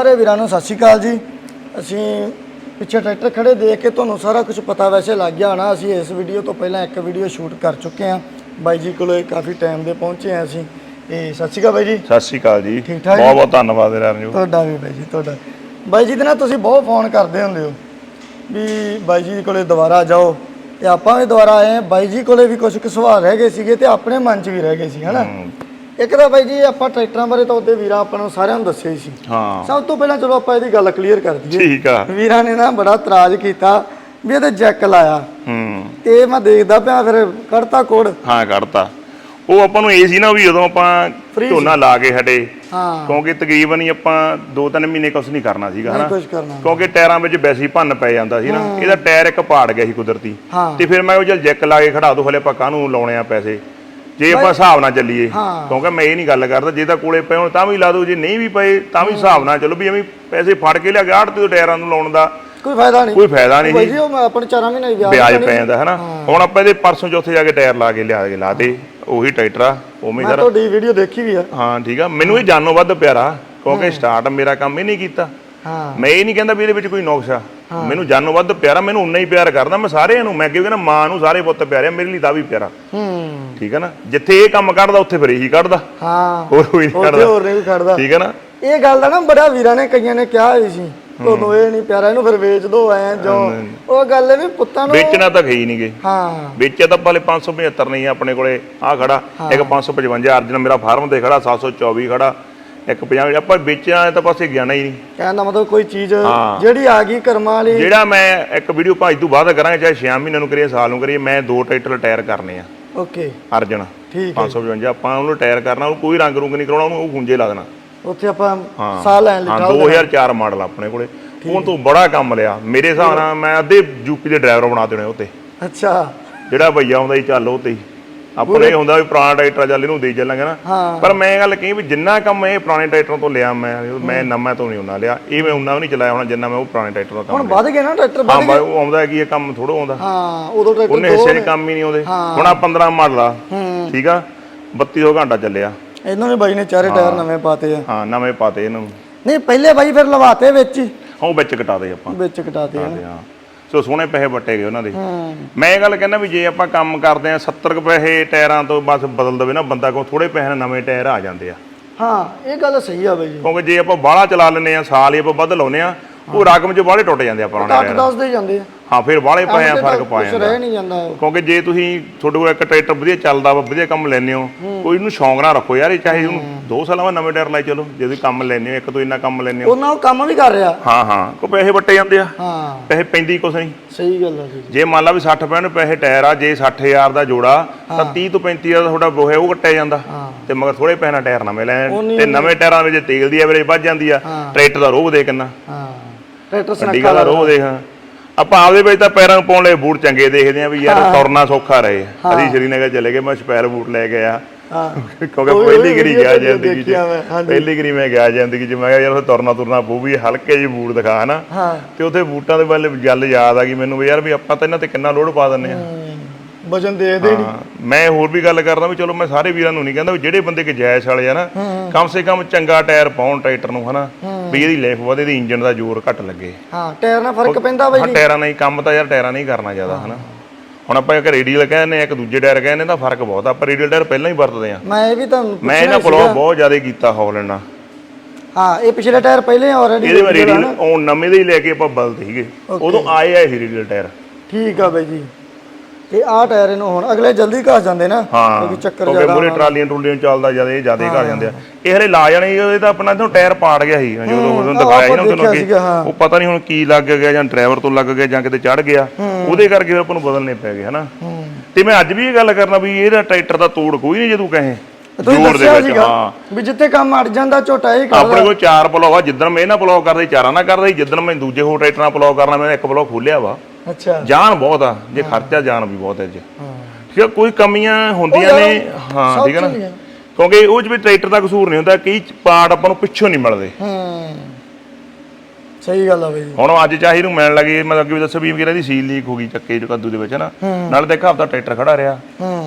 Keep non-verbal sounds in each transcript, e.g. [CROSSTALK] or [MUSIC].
ਸਾਰੇ ਵੀਰਾਂ ਨੂੰ ਸਤਿ ਸ਼੍ਰੀ ਅਕਾਲ ਜੀ। ਅਸੀਂ ਪਿੱਛੇ ਟਰੈਕਟਰ ਖੜੇ ਦੇਖ ਕੇ ਤੁਹਾਨੂੰ ਸਾਰਾ ਕੁਝ ਪਤਾ ਵੈਸੇ ਲੱਗ ਗਿਆ ਹੋਣਾ। ਅਸੀਂ ਇਸ ਵੀਡੀਓ ਤੋਂ ਪਹਿਲਾਂ ਇੱਕ ਵੀਡੀਓ ਸ਼ੂਟ ਕਰ ਚੁੱਕੇ ਹਾਂ। ਬਾਈ ਜੀ ਕੋਲੇ ਕਾਫੀ ਟਾਈਮ ਦੇ ਪਹੁੰਚੇ ਹਾਂ ਅਸੀਂ। ਤੇ ਸਤਿ ਸ਼੍ਰੀ ਅਕਾਲ ਬਾਈ ਜੀ। ਸਤਿ ਸ਼੍ਰੀ ਅਕਾਲ ਜੀ। ਠੀਕ ਠਾਕ? ਬਹੁਤ ਬਹੁਤ ਧੰਨਵਾਦ ਰਣਜੂ ਤੁਹਾਡਾ ਵੀ ਬਾਈ ਜੀ ਤੁਹਾਡਾ। ਬਾਈ ਜੀ ਦੇ ਨਾਲ ਤੁਸੀਂ ਬਹੁਤ ਫੋਨ ਕਰਦੇ ਹੁੰਦੇ ਹੋ। ਵੀ ਬਾਈ ਜੀ ਕੋਲੇ ਦੁਬਾਰਾ ਜਾਓ। ਤੇ ਆਪਾਂ ਵੀ ਦੁਬਾਰਾ ਆਏ ਹਾਂ। ਬਾਈ ਜੀ ਕੋਲੇ ਵੀ ਕੁਝ ਕੁ ਸਵਾਲ ਰਹਿ ਗਏ ਸੀਗੇ ਤੇ ਆਪਣੇ ਮਨ 'ਚ ਵੀ ਰਹਿ ਗਏ ਸੀ ਹਨਾ? ਇੱਕ ਤਾਂ ਬਾਈ ਜੀ ਆਪਾਂ ਟਰੈਕਟਰਾਂ ਬਾਰੇ ਤਾਂ ਉਹਦੇ ਵੀਰਾਂ ਆਪਾਂ ਨੂੰ ਸਾਰਿਆਂ ਨੂੰ ਦੱਸਿਆ ਹੀ ਸੀ। ਹਾਂ। ਸਭ ਤੋਂ ਪਹਿਲਾਂ ਚਲੋ ਆਪਾਂ ਇਹਦੀ ਗੱਲ ਕਲੀਅਰ ਕਰ ਦਈਏ। ਠੀਕ ਆ। ਵੀਰਾਂ ਨੇ ਨਾ ਬੜਾ ਇਤਰਾਜ਼ ਕੀਤਾ ਵੀ ਇਹਦੇ ਜੈਕ ਲਾਇਆ। ਹੂੰ। ਤੇ ਮੈਂ ਦੇਖਦਾ ਪਿਆ ਫਿਰ ਕੱਢਤਾ ਕੋਡ। ਹਾਂ ਕੱਢਤਾ। ਉਹ ਆਪਾਂ ਨੂੰ ਇਹ ਸੀ ਨਾ ਵੀ ਜਦੋਂ ਆਪਾਂ ਝੋਨਾ ਲਾ ਕੇ ਹਟੇ। ਹਾਂ। ਕਿਉਂਕਿ ਤਕਰੀਬਨ ਹੀ ਆਪਾਂ 2-3 ਮਹੀਨੇ ਕੁਛ ਨਹੀਂ ਕਰਨਾ ਸੀਗਾ ਹਨਾ? ਕੁਝ ਕਿਉਂਕਿ ਟਾਇਰਾਂ ਵਿੱਚ ਵੈਸੇ ਹੀ ਭੰਨ ਪੈ ਜਾਂਦਾ ਸੀ ਨਾ। ਇਹਦਾ ਟਾਇਰ ਇੱਕ ਪਾੜ ਗਿਆ ਸੀ ਕੁਦਰਤੀ। ਤੇ ਫਿਰ ਮੈਂ ਉਹ ਜਲ ਜੈਕ ਲਾ ਕੇ ਖੜਾ ਦੋ ਹਲੇ ਆਪਾਂ ਕਾਹਨੂੰ ਲਾਉਣੇ ਆ ਪੈਸੇ? ਜੇ ਆਪਾਂ ਹਿਸਾਬ ਨਾਲ ਚੱਲੀਏ। ਕਿਉਂਕਿ ਮੈਂ ਇਹ ਨਹੀਂ ਗੱਲ ਕਰਦਾ ਜੇ ਤਾਂ ਕੋਲੇ ਪਏ ਹੋਣ ਤਾਂ ਵੀ ਲਾ ਦੋ ਜੇ ਨਹੀਂ ਵੀ ਪਏ ਤਾਂ ਵੀ ਹਿਸਾਬ ਨਾਲ ਚਲੋ ਵੀ ਐਵੇਂ ਪੈਸੇ ਫੜ ਕੇ ਲਿਆ ਆੜ ਤੇ ਟਾਇਰਾਂ ਨੂੰ ਲਾਉਣ ਦਾ ਕੋਈ ਫਾਇਦਾ ਨਹੀਂ। ਕੋਈ ਫਾਇਦਾ ਨਹੀਂ। ਜੀ ਉਹ ਮੈਂ ਆਪਣੇ ਚਾਰਾਂ ਮਹੀਨੇ ਵਿਆਜ ਕਰਨੀ। ਪੈ ਜਾਂਦਾ ਹਨਾ? ਹੁਣ ਆਪਾਂ ਇਹਦੇ ਪਰਸੋਂ ਚੌਥੇ ਜਾ ਕੇ ਟਾਇਰ ਲਾ ਕੇ ਲਿਆ ਕੇ ਲਾਤੇ ਉਹੀ ਟਰੈਕਟਰ ਆ ਉਵੇਂ ਮੈਂ ਤੁਹਾਡੀ ਵੀਡੀਓ ਦੇਖੀ ਵੀ ਆ। ਹਾਂ ਠੀਕ ਆ। ਮੈਨੂੰ ਇਹ ਜਾਨੋਂ ਵੱਧ ਪਿਆਰਾ ਕਿਉਂਕਿ ਸਟਾਰਟ ਮੇਰਾ ਕੰਮ ਹੀ ਨਹੀਂ ਕੀਤਾ। ਹਾਂ। ਮੈਂ ਇਹ ਨਹੀਂ ਕਹਿੰਦਾ ਵੀ ਇਹਦੇ ਵਿੱਚ ਕੋਈ ਨੁਕਸ ਆ। ਮੈਨੂੰ ਜਾਨੋਂ ਵੱਧ ਪਿਆਰਾ ਮੈਨੂੰ ਉਨਾ ਹੀ ਪਿਆਰ ਕਰਦਾ ਮੈਂ ਸਾਰਿਆਂ ਨੂੰ ਮੈਂ ਕਿਹਾ ਕਹਿੰਦਾ ਮਾਂ ਨੂੰ ਸਾਰੇ ਪੁੱਤ ਪਿਆਰੇ ਆ, ਮੇਰੇ ਲਈ ਤਾਂ ਵੀ ਪਿਆਰਾ। ਹੂੰ। ਠੀਕ ਹੈ ਨਾ? ਜਿੱਥੇ ਇਹ ਕੰਮ ਕੱਢਦਾ ਉੱਥੇ ਫਿਰ ਇਹੀ ਕੱਢਦਾ। ਹਾਂ। ਹੋਰ ਕੋਈ ਨਹੀਂ ਕੱਢਦਾ ਹੋਰ ਨਹੀਂ ਖੜਦਾ। ਠੀਕ ਹੈ ਨਾ? ਇਹ ਗੱਲ ਦਾ ਨਾ ਬੜਾ ਵੀਰਾਂ ਨੇ ਕਈਆਂ ਨੇ ਕਿਹਾ ਹੋਈ ਸੀ ਤੁਹਾਨੂੰ ਇਹ ਨਹੀਂ ਪਿਆਰਾ ਇਹਨੂੰ ਫਿਰ ਵੇਚ ਦੋ ਐ ਜੋ। ਉਹ ਗੱਲ ਹੈ ਵੀ ਪੁੱਤਾਂ ਨੂੰ ਵੇਚਣਾ ਤਾਂ ਗਈ ਨਹੀਂ ਗਏ ਹਾਂ। ਵੇਚਿਆ ਤਾਂ ਭਲੇ 575 ਨਹੀਂ ਆਪਣੇ ਕੋਲੇ। ਆ ਖੜਾ। ਇੱਕ 555 ਅਰਜਨ ਮੇਰਾ ਫਾਰਮ ਤੇ ਖੜਾ 724 ਖੜਾ। ਇੱਕ 50 ਆਪਾਂ ਵੇਚਿਆ ਤਾਂ ਪਾਸੇ ਗਿਆ ਹੀ ਨਹੀਂ। ਕਹਿਣ ਦਾ ਮਤਲਬ ਕੋਈ ਚੀਜ਼ ਹਾਂ। ਜਿਹੜੀ ਆ ਗਈ ਕਰਮਾਂ ਵਾਲੀ। ਜਿਹੜਾ ਮੈਂ ਇੱਕ ਵੀਡੀਓ ਭਾਜ ਤੋਂ ਬਾਅਦ ਕਰਾਂਗੇ ਚਾਹੇ 6 ਮਹੀਨਿਆਂ ਨੂੰ ਕਰੀਏ ਸਾਲ ਨੂੰ ਕਰੀਏ ਮੈਂ ਦੋ ਟਰੈਕਟਰ ਟਾਇਰ ਕਰਨੇ ਆ। ਓਕੇ। ਅਰਜਨ ਠੀਕ ਹੈ। 555 ਆਪਾਂ ਉਹਨੂੰ ਟਾਇਰ ਕਰਨਾ ਉਹਨੂੰ ਕੋਈ ਰੰਗ ਰੁੰਗ ਨਹੀਂ ਕਰਾਉਣਾ ਉਹਨੂੰ ਉਹ ਗੁੰਜੇ ਲਾ ਦੇਣਾ। ਉੱਥੇ ਆਪਾਂ ਹਾਂ। ਸਾਹ ਲੈਣ ਹਾਂ ਲਿਖਾ 2004 ਮਾਡਲ ਆਪਣੇ ਕੋਲੇ। ਉਹ ਤੋਂ ਬੜਾ ਕੰਮ ਲਿਆ। ਮੇਰੇ ਹਿਸਾਬ ਨਾਲ ਮੈਂ ਅੱਧੇ ਯੂਪੀ ਦੇ ਡਰਾਈਵਰ ਬਣਾ ਦੇਣੇ ਉਹ ਤੇ ਅੱਛਾ। ਜਿਹੜਾ ਭਈਆ ਆਉਂਦਾ ਹੀ ਚੱਲ ਉਹ ਤੇ ਹੀ। ਆਪਣੇ ਇਹ ਹੁੰਦਾ ਵੀ ਪੁਰਾਣਾ ਟਰੈਕਟਰ ਚੱਲ ਇਹਨੂੰ ਦੇ ਚੱਲਾਂਗੇ ਨਾ। ਹਾਂ। ਪਰ ਮੈਂ ਇਹ ਗੱਲ ਕਹੀ ਵੀ ਜਿੰਨਾ ਕੰਮ ਇਹ ਪੁਰਾਣੇ ਟਰੈਕਟਰਾਂ ਤੋਂ ਲਿਆ ਮੈਂ ਮੈਂ ਨਵਾਂ ਤੋਂ ਨਹੀਂ ਉਹਨਾਂ ਲਿਆ। ਇਹ ਮੈਂ ਉਹਨਾਂ ਵੀ ਨਹੀਂ ਚਲਾਇਆ ਹੋਣਾ ਜਿੰਨਾ ਮੈਂ ਉਹ ਪੁਰਾਣੇ ਟਰੈਕਟਰ ਦਾ ਕੰਮ ਹੁਣ ਵੱਧ ਗਏ ਨਾ ਟਰੈਕਟਰ ਹਾਂ ਵੱਧ ਬਾ ਉਹ ਆਉਂਦਾ ਕੀ ਇਹ ਕੰਮ ਥੋੜਾ ਆਉਂਦਾ। ਹਾਂ ਉਦੋਂ ਟਰੈਕਟਰ ਉਹਨੇ ਹਿੱਸੇ 'ਚ ਕੰਮ ਹੀ ਨਹੀਂ ਆਉਂਦੇ। ਹੁਣ ਆ 15 ਮਾਡਲ ਆ। ਹੂੰ। ਠੀਕ ਆ? 3200 ਘੰਟਾ ਚੱਲਿਆ। ਇਹਨਾਂ ਨੇ ਬਾਈ ਨੇ ਚਾਰੇ ਟਾਇਰ ਨਵੇਂ ਪਾਤੇ ਆ। ਹਾਂ ਨਵੇਂ ਪਾਤੇ ਇਹਨੂੰ। ਨਹੀਂ ਪਹਿਲੇ ਬਾਈ ਫਿਰ ਲਵਾਤੇ ਵਿੱਚ ਹੀ। ਉਹ ਵਿੱਚ ਕਟਾ ਦੇ ਆਪਾਂ। ਵਿੱਚ ਕਟਾਤੇ ਆ। ਹਾਂ। ਸੋ ਸੋਹਣੇ ਪੈਸੇ ਵੱਟੇ ਗਏ ਉਹਨਾਂ ਦੇ। ਮੈਂ ਇਹ ਗੱਲ ਕਹਿੰਦਾ ਵੀ ਜੇ ਆਪਾਂ ਕੰਮ ਕਰਦੇ ਆ 70 ਕੁ ਪੈਸੇ ਟਾਇਰਾਂ ਤੋਂ ਬਸ ਬਦਲ ਦਵੇ ਨਾ ਬੰਦਾ ਕੋ ਥੋੜੇ ਪੈਸੇ ਨਾਲ ਨਵੇਂ ਟਾਇਰ ਆ ਜਾਂਦੇ ਆ। ਹਾਂ ਇਹ ਗੱਲ ਸਹੀ ਆ ਬਾਈ ਜੀ। ਕਿਉਂਕਿ ਜੇ ਆਪਾਂ ਬਾਹਲਾ ਚਲਾ ਲੈਂਦੇ ਆ ਸਾਲ ਹੀ ਆਪਾਂ ਵੱਧ ਲਾਉਨੇ ਆ ਉਹ ਰਕਮ 'ਚ ਬਾਹਲੇ ਟੁੱਟ ਜਾਂਦੇ ਆ ਪੁਰਾਣੇ ਕੱਟ ਟਾਇਰ ਦੱਸਦੇ ਜਾਂਦੇ ਆ। ਹਾਂ ਫਿਰ ਬਾਹਲੇ ਪਏ ਆ ਫ਼ਰਕ ਪਾ ਕੁਛ ਜਾਂਦਾ ਰਹਿ ਨਹੀਂ ਜਾਂਦਾ। ਕਿਉਂਕਿ ਜੇ ਤੁਸੀਂ ਤੁਹਾਡੇ ਕੋਲ ਇੱਕ ਟਰੈਕਟਰ ਵਧੀਆ ਚੱਲਦਾ ਵਾ ਵਧੀਆ ਕੰਮ ਲੈਂਦੇ ਹੋ ਕੋਈ ਇਹਨੂੰ ਸ਼ੌਂਕ ਨਾਲ ਰੱਖੋ ਯਾਰ ਇਹ ਚਾਹੇ ਉਹਨੂੰ 2 ਸਾਲਾਂ ਬਾਅਦ ਨਵੇਂ ਟਾਇਰ ਲਾਈ ਚਲੋ ਜੇ ਤੁਸੀਂ ਕੰਮ ਲੈਂਦੇ ਹੋ ਇੱਕ ਤੋਂ ਇੰਨਾ ਕੰਮ ਲੈਂਦੇ ਹੋ। ਉਹਨਾਂ ਉਹ ਕੰਮ ਵੀ ਕਰ ਰਿਹਾ। ਹਾਂ ਹਾਂ ਕੋ ਪੈਸੇ ਵੱਟੇ ਜਾਂਦੇ ਆ। ਹਾਂ। ਪੈਸੇ ਪੈਂਦੀ ਕੁਛ ਨਹੀਂ। ਸਹੀ ਗੱਲ ਆ ਜੀ। ਜੇ ਮੰਨ ਲਾ ਵੀ 60 ਪੈਣ ਪੈਸੇ ਟਾਇਰ ਆ ਜੇ 60000 ਦਾ ਜੋੜਾ ਤਾਂ 30 ਤੋਂ 35000 ਦਾ ਤੁਹਾਡਾ ਬੋਹੇ ਉਹ ਕੱਟਿਆ ਜਾਂਦਾ। ਤੇ ਮਗਰ ਥੋੜੇ ਪੈਸੇ ਨਾਲ ਟਾਇਰ ਨਵੇਂ ਲੈਣ ਤੇ ਨਵੇਂ ਟਾਇਰਾਂ ਵਿੱਚ ਤੇਲ ਦੀ ਐਵਰੇਜ ਵੱਧ ਜਾਂਦੀ ਆ। ਟਰੈਕਟਰ ਦਾ ਰੋਹ ਦੇ ਕਿੰਨਾ। ਹਾਂ। ਟਰੈਕਟਰ ਸਨੱਖਾ ਦਾ ਰੋਹ। ਦੇਖ। ਆਪਾਂ ਆਪਦੇ ਵਿੱਚ ਤਾਂ ਪੈਰਾਂ ਨੂੰ ਪਾਉਣ ਲਈ ਬੂਟ ਚੰਗੇ ਦੇਖਦੇ ਆ ਵੀ ਯਾਰ ਤੁਰਨਾ ਸੌਖਾ ਰਹੇ। ਅਸੀਂ ਸ਼੍ਰੀਨਗਰ ਚਲੇ ਗਏ ਮੈਂ ਸਪੈਰ ਬੂਟ ਲੈ ਕੇ ਆ ਕਿਉਂਕਿ ਪਹਿਲੀ ਗਰੀ ਗਿਆ ਜ਼ਿੰਦਗੀ 'ਚ। ਪਹਿਲੀ ਗਰੀ ਮੈਂ ਗਿਆ ਜ਼ਿੰਦਗੀ 'ਚ। ਮੈਂ ਕਿਹਾ ਯਾਰ ਤੁਰਨਾ ਤੁਰਨਾ ਪਊ ਵੀ ਹਲਕੇ ਜਿਹੇ ਬੂਟ ਦਿਖਾ ਹਨਾ। ਤੇ ਉੱਥੇ ਬੂਟਾਂ ਦੇ ਵੱਲ ਗੱਲ ਯਾਦ ਆ ਗਈ ਮੈਨੂੰ ਵੀ ਯਾਰ ਵੀ ਆਪਾਂ ਤਾਂ ਇਹਨਾਂ ਤੇ ਕਿੰਨਾ ਲੋਡ ਪਾ ਦਿੰਨੇ ਆ। ਵਜਨ ਦੇ ਦੇ ਨਹੀਂ ਮੈਂ ਹੋਰ ਵੀ ਗੱਲ ਕਰਦਾ ਵੀ ਚਲੋ ਮੈਂ ਸਾਰੇ ਵੀਰਾਂ ਨੂੰ ਨਹੀਂ ਕਹਿੰਦਾ ਵੀ ਜਿਹੜੇ ਬੰਦੇ ਕਿ ਜਾਇਜ਼ ਵਾਲੇ ਆ ਨਾ ਕਮ ਸੇ ਕਮ ਚੰਗਾ ਟਾਇਰ ਪਾਉਣ ਟਰੈਕਟਰ ਨੂੰ ਹਨਾ। ਵੀ ਇਹਦੀ ਲਾਈਫ ਵਧੇ ਦੀ ਇੰਜਨ ਦਾ ਜ਼ੋਰ ਘੱਟ ਲੱਗੇ। ਹਾਂ ਟਾਇਰ ਨਾਲ ਫ਼ਰਕ ਪੈਂਦਾ ਬਾਈ ਹਾਂ ਟਾਇਰਾਂ ਨਾਲ ਹੀ ਕੰਮ ਤਾਂ ਯਾਰ ਟਾਇਰਾਂ ਨਹੀਂ ਕਰਨਾ ਜ਼ਿਆਦਾ ਹਨਾ। ਹੁਣ ਆਪਾਂ ਇੱਕ ਰੇਡੀਅਲ ਕਹਿੰਦੇ ਆ ਇੱਕ ਦੂਜੇ ਟਾਇਰ ਕਹਿੰਦੇ ਤਾਂ ਫ਼ਰਕ ਬਹੁਤ ਆ। ਆਪਾਂ ਰੇਡੀਅਲ ਟਾਇਰ ਪਹਿਲਾਂ ਹੀ ਵਰਤਦੇ ਆ ਮੈਂ ਇਹ ਵੀ ਤੁਹਾਨੂੰ ਮੈਂ ਇਹਨਾਂ ਕੋਲੋਂ ਬਹੁਤ ਜ਼ਿਆਦਾ ਕੀਤਾ ਹੌਲੈਂਡ ਨਾਲ। ਹਾਂ ਇਹ ਪਿਛਲੇ ਟਾਇਰ ਪਹਿਲੇ ਆਲਰੇਡੀ ਇਹਦੇ ਮੈਂ ਰੇਡੀਅਲ ਉਹ ਨਵੇਂ ਦੇ ਹੀ ਲੈ ਕੇ ਆਪਾਂ ਬਲਦੇ ਸੀਗੇ। ਉਦੋਂ ਆਏ ਆ ਇਹ ਰੇਡੀਅਲ ਟਾਇਰ। ਠੀਕ ਆ ਬਾਈ ਜੀ। ਤੇ ਆਹ ਟਾਇਰ ਇਹਨੂੰ ਹੁਣ ਅਗਲੇ ਜਲਦੀ ਘਸ ਜਾਂਦੇ ਨਾ ਹਾਂ ਕਿਉਂਕਿ ਚੱਕਰ ਕਿਉਂਕਿ ਜ਼ਿਆਦਾ ਮੂਰੇ ਟਰਾਲੀਆਂ ਟਰੂਲੀਆਂ ਚੱਲਦਾ ਜ਼ਿਆਦਾ ਇਹ ਜ਼ਿਆਦਾ ਘਰ ਜਾਂਦੇ ਆ। ਇਹ ਹਲੇ ਲਾ ਜਾਣੇ ਇਹ ਤਾਂ ਆਪਣਾ ਇਥੋਂ ਟਾਇਰ ਪਾੜ ਗਿਆ ਸੀ ਜਦੋਂ ਉਹਨੂੰ ਦਿਖਾਇਆ ਸੀ ਨਾ ਤੁਹਾਨੂੰ। ਅੱਗੇ ਉਹ ਪਤਾ ਨਹੀਂ ਹੁਣ ਕੀ ਲੱਗ ਗਿਆ ਜਾਂ ਡਰਾਈਵਰ ਤੋਂ ਲੱਗ ਗਿਆ ਜਾਂ ਕਿਤੇ ਚੜ ਗਿਆ ਉਹਦੇ ਕਰਕੇ ਆਪਾਂ ਨੂੰ ਬਦਲਨੇ ਪੈ ਗਏ ਹਨਾ। ਤੇ ਮੈਂ ਅੱਜ ਵੀ ਇਹ ਗੱਲ ਕਰਨਾ ਵੀ ਇਹਦਾ ਟਰੈਕਟਰ ਦਾ ਤੋੜ ਕੋਈ ਨਹੀਂ ਜੇ ਤੂੰ ਕਹੇ। ਤੁਸੀਂ ਦੱਸਿਆ ਵਿੱਚ ਸੀਗਾ ਹਾਂ। ਵੀ ਜਿੱਥੇ ਕੰਮ ਅੜ ਜਾਂਦਾ ਝੋਟਾ ਇਹ ਆਪਣੇ ਕਰਦਾ ਕੋਲ ਚਾਰ ਪਲਾਉ ਆ ਜਿੱਦਣ ਮੈਂ ਇਹਨਾਂ ਪਲਾਉ ਕਰਦਾ ਚਾਰਾਂ ਨਾਲ ਕਰਦਾ ਸੀ ਜਿੱਦਣ ਮੈਂ ਦੂਜੇ ਹੋਰ ਟਰੈਕਟਰ ਪਲਾਉ ਕਰਨਾ ਮੈਂ ਇੱਕ ਪਲਾਉ ਖੋਲਿਆ ਵਾ। ਅੱਛਾ। ਜਾਨ ਬਹੁਤ ਆ ਜੇ ਖਰਚਾ ਜਾਨ ਵੀ ਬਹੁਤ ਹੈ ਜੀ। ਹਾਂ। ਠੀਕ ਆ ਕੋਈ ਕਮੀਆਂ ਹੁੰਦੀਆਂ ਨੇ ਹਾਂ ਠੀਕ ਹੈ ਨਾ? ਹੀ। ਕਿਉਂਕਿ ਉਹ ਚ ਵੀ ਟਰੈਕਟਰ ਦਾ ਕਸੂਰ ਨਹੀਂ ਹੁੰਦਾ ਕਈ ਪਾਰਟ ਆਪਾਂ ਨੂੰ ਪਿੱਛੋਂ ਨਹੀਂ ਮਿਲਦੇ। ਹੂੰ। ਸਹੀ ਗੱਲ ਆ ਬਾਈ। ਜੀ ਹੁਣ ਅੱਜ ਚਾਹੀ ਨੂੰ ਮਿਲਣ ਲੱਗੇ ਮੈਂ ਅੱਗੇ ਵੀ ਦੱਸਿਆ ਵੀ ਵੀਰਾਂ ਦੀ ਸੀਲ ਲੀਕ ਹੋ ਗਈ ਚੱਕੇ ਚ ਕੱਦੂ ਦੇ ਵਿੱਚ ਨਾ ਨਾਲ ਤੇ ਇੱਕ ਹਫਤਾ ਟਰੈਕਟਰ ਖੜਾ ਰਿਹਾ।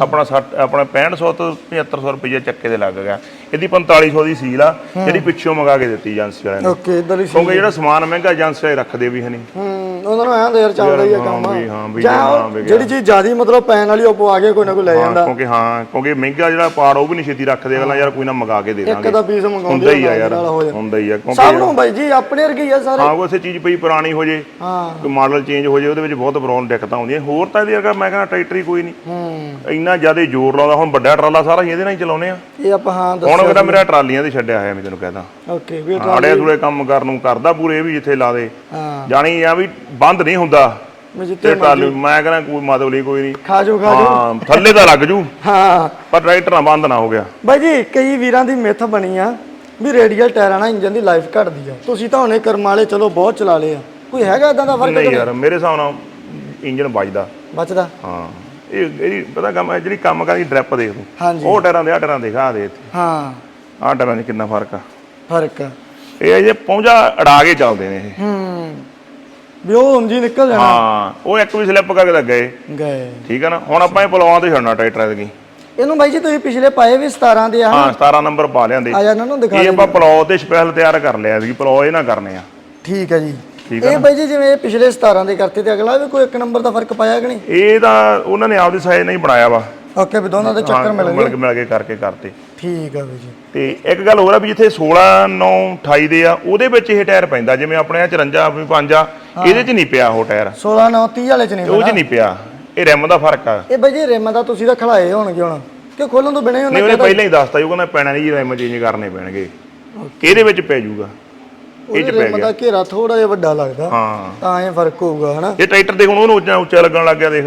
ਆਪਣਾ 60 ਆਪਣਾ 6500 ਤੋਂ 7500 ਰੁਪਏ ਚੱਕੇ ਦੇ ਲੱਗ ਗਿਆ। ਇਹਦੀ 4500 ਦੀ ਸੀਲ ਆ ਜਿਹੜੀ ਪਿੱਛੋਂ ਮੰਗਾ ਕੇ ਦਿੱਤੀ ਏਜੰਸੀ ਵਾਲਿਆਂ ਨੇ। ਓਕੇ ਇਧਰ ਹੀ ਸੀ ਕਿਉਂਕਿ ਜਿਹੜਾ ਸਮਾਨ ਮਹਿੰਗਾ ਏਜੰਸੀ ਰੱਖਦੇ ਵੀ ਹਨੀ ਹੂੰ। ਉਹਨਾਂ ਨੂੰ ਐਂ ਹੁੰਦਾ ਯਾਰ ਚੱਲਦਾ ਹੀ ਆ ਹਾਂ ਕੰਮ। ਵੀ, ਹਾਂ ਵੀ, ਜਾਂ ਹਾਂ ਵੀ ਜਿਹੜੀ ਚੀਜ਼ ਜ਼ਿਆਦੀ ਮਤਲਬ ਪੈਣ ਵਾਲੀ ਉਹ ਪਵਾ ਕੇ ਕੋਈ ਨਾ ਕੋਈ ਲੈ ਹਾਂ ਜਾਂਦਾ। ਕਿਉਂਕਿ ਹਾਂ ਕਿਉਂਕਿ ਮਹਿੰਗਾ ਜਿਹੜਾ ਪਾੜ ਉਹ ਵੀ ਨਹੀਂ ਛੇਤੀ ਰੱਖਦੇ ਅਗਲਾ ਯਾਰ ਕੋਈ ਨਾ ਮੰਗਾ ਕੇ ਦੇ ਇੱਕ ਦਾਂਗੇ। ਦਾ ਪੀਸ ਮੰਗਾਉਂਦੇ ਹੁੰਦਾ ਹੀ ਆ ਯਾਰ ਨਾਲ ਹੋ ਜਾਂਦਾ। ਹੁੰਦਾ ਹੀ ਆ ਕਿਉਂਕਿ ਸਭ ਨੂੰ ਬਾਈ ਜੀ ਆਪਣੇ ਵਰਗੇ ਹੀ ਆ ਸਾਰੇ। ਹਾਂ ਕੋਈ ਉਸੇ ਚੀਜ਼ ਪਈ ਪੁਰਾਣੀ ਹੋ ਜੇ ਹਾਂ। ਕੋਈ ਮਾਡਲ ਚੇਂਜ ਹੋ ਜੇ ਉਹਦੇ ਵਿੱਚ ਬਹੁਤ ਪ੍ਰੋਬਲਮ ਦਿੱਕਤਾਂ ਆਉਂਦੀਆਂ। ਹੋਰ ਤਾਂ ਇਹਦੀ ਅਗਰ ਮੈਂ ਕਹਿੰਦਾ ਟਰੈਕਟਰ ਹੀ ਕੋਈ ਨਹੀਂ। ਹੂੰ। ਇੰਨਾ ਜ਼ਿਆਦਾ ਜ਼ੋਰ ਲਾਉਂਦਾ ਹੁਣ ਵੱਡਾ ਟਰਾਲਾ ਸਾਰਾ ਹੀ ਇਹਦੇ ਨਾਲ ਹੀ ਚਲਾਉਨੇ ਆ ਇਹ ਆਪਾਂ ਹਾਂ ਹੁਣ ਕਹਿੰਦਾ ਮੇਰਾ ਟਰਾਲੀਆਂ ਤੇ ਛੱਡਿਆ ਹੋਇਆ ਮੈਂ ਤੈਨੂੰ ਕਹਿੰਦਾ ਓਕੇ ਵੀ ਆੜੇ ਥੋੜੇ ਕੰਮ ਕਰਨ ਨੂੰ ਕਰਦਾ ਪੂਰੇ ਇਹ ਵੀ ਜਿੱਥੇ ਲਾ ਦੇ। ਹਾਂ। ਜਾਣੀ ਆ ਵੀ ਬੰਦ ਨਹੀਂ ਹੁੰਦਾ। ਮੈਂ ਜਿੱਤੇ ਤੇ ਟਰਾਲੀ ਮੈਂ ਕਹਿੰਦਾ ਕੋਈ ਮਤਲਬ ਨਹੀਂ ਕੋਈ ਨਹੀਂ। ਖਾ ਜੋ ਖਾ ਜੋ ਹਾਂ ਥੱਲੇ ਤਾਂ ਲੱਗ ਜੂ। [LAUGHS] ਹਾਂ। ਪਰ ਟਰੈਕਟਰ ਨਾ ਬੰਦ ਨਾ ਹੋ ਗਿਆ। ਬਾਈ ਜੀ ਕਈ ਵੀਰਾਂ ਦੀ ਮਿੱਥ ਬਣੀ ਆ ਵੀ ਰੇਡੀਅਲ ਟਾਇਰਾਂ ਨਾਲ ਇੰਜਨ ਦੀ ਲਾਈਫ ਘਟਦੀ ਆ। ਤੁਸੀਂ ਤਾਂ ਹੁਣੇ ਕਰਮ ਵਾਲੇ ਚਲੋ ਬਹੁਤ ਚਲਾ ਲਏ ਆ। ਕੋਈ ਹੈਗਾ ਇਦਾਂ ਦਾ ਫ਼ਰਕ ਨਹੀਂ ਯਾਰ ਮੇਰੇ ਹਿਸਾਬ ਨਾਲ ਇੰਜਨ ਵੱਜਦਾ। ਬਚਦਾ ਹਾਂ। ਇਹ ਇਹਦੀ ਪਤਾ ਕੰਮ ਹੈ ਜਿਹੜੀ ਕੰਮ ਕਰਦੀ ਡ੍ਰਿਪ ਦੇਖ ਤੂੰ। ਹਾਂਜੀ। ਉਹ ਟਾਇਰਾਂ ਦੇ ਆ ਟਾਇਰਾਂ ਦੇਖ ਆ ਦੇ ਇੱਥੇ। ਹਾਂ। ਆਹ ਟਾਇਰਾਂ 'ਚ ਕਿੰਨਾ ਫ਼ਰਕ ਆ। ਫ਼ਰਕ ਆ। ਇਹ ਅਜੇ ਪਹੁੰਚਾ ਅੜਾ ਕੇ ਚੱਲਦੇ ਨੇ ਇਹ। ਹੂੰ। ਵੀ ਉਹ ਉਂਝ ਹੀ ਨਿਕਲ ਜਾਣਾ। ਹਾਂ ਉਹ ਇੱਕ ਵੀ ਸਲਿੱਪ ਕਰਕੇ ਤਾਂ ਗਏ। ਗਏ। ਠੀਕ ਆ ਨਾ? ਹੁਣ ਆਪਾਂ ਇਹ ਪਲਵਾਂ ਤੇ ਛੱਡਣਾ ਟਰੈਕਟਰ ਦੀ ਇਹਨੂੰ ਬਾਈ ਜੀ ਤੁਸੀਂ ਪਿਛਲੇ ਪਾਏ ਵੀ 17 ਦੇ ਆ ਹਾਂ 17 ਨੰਬਰ ਪਾ ਲਿਆਂਦੇ। ਆ ਜਾ ਇਹਨਾਂ ਨੂੰ ਦਿਖਾ ਇਹ ਆਪਾਂ ਪਲੌ ਤੇ ਸਪੈਸ਼ਲ ਤਿਆਰ ਕਰ ਲਿਆ ਸੀ ਪਲੌ ਇਹ ਨਾ ਕਰਨੇ ਆ। ਠੀਕ ਹੈ ਜੀ। ਇਹ ਬਾਈ ਜੀ ਜਿਵੇਂ ਇਹ ਪਿਛਲੇ 17 ਦੇ ਕਰਤੇ ਤੇ ਅਗਲਾ ਵੀ ਕੋਈ ਇੱਕ ਨੰਬਰ ਦਾ ਫ਼ਰਕ ਪਾਇਆ ਕਿ ਨਹੀਂ? ਇਹ ਤਾਂ ਉਹਨਾਂ ਨੇ ਆਪਦੀ ਸਾਈਜ਼ ਨਹੀਂ ਬਣਾਇਆ ਵਾ। ਓਕੇ ਵੀ ਦੋਨਾਂ ਦੇ ਚੱਕਰ ਮਿਲ ਮਿਲ ਗਏ ਕੇ ਮਿਲ ਕੇ ਕਰਕੇ ਕਰਤੇ। ਠੀਕ ਹੈ ਬਾਈ ਜੀ। ਤੇ ਇੱਕ ਗੱਲ ਹੋਰ ਆ ਵੀ ਜਿੱਥੇ 16 9 28 ਦੇ ਆ ਉਹਦੇ ਵਿੱਚ ਇਹ ਟਾਇਰ ਪੈਂਦਾ ਜਿਵੇਂ ਆਪਣੇ ਆ 54 ਵੀ 5 ਆ ਇਹਦੇ 'ਚ ਨਹੀਂ ਪਿਆ ਉਹ ਟਾਇਰ। 16 9 30 ਵਾਲੇ ਚ ਨਹੀਂ ਉਹ 'ਚ ਨਹੀਂ ਪਿਆ। ਇਹ ਰਿਮ ਦਾ ਫ਼ਰਕ ਆ। ਇਹ ਬਾਈ ਜੀ ਰਿਮ ਦਾ ਤੁਸੀਂ ਤਾਂ ਖਲਾਏ ਹੋਣਗੇ ਹੁਣ। ਕਿ ਖੋਲਣ ਤੋਂ ਬਿਨਾਂ ਹੀ ਨਹੀਂ ਉਹਨੇ ਪਹਿਲਾਂ ਹੀ ਦੱਸਤਾ ਜੀ ਉਹ ਕਹਿੰਦਾ ਪੈਣਾ ਨਹੀਂ ਜੀ ਰਿਮ ਚੇਂਜ ਕਰਨੇ ਪੈਣਗੇ। ਇਹਦੇ ਵਿੱਚ ਪੈ ਜਾਊਗਾ। ਇਹ 'ਚ ਪੈ ਰਿਮ ਗਿਆ। ਦਾ ਘੇਰਾ ਥੋੜਾ ਜਿਹਾ ਵੱਡਾ ਲੱਗਦਾ। ਹਾਂ। ਤਾਂ ਇਹ ਫ਼ਰਕ ਹੋਊਗਾ ਹਨਾ? ਇਹ ਟਰੈਕਟਰ ਦੇਖ ਹੁਣ ਉਹਨੂੰ ਉੱਚਾ ਉੱਚਾ ਲੱਗਣ ਲੱਗ ਗਿਆ ਦੇਖ।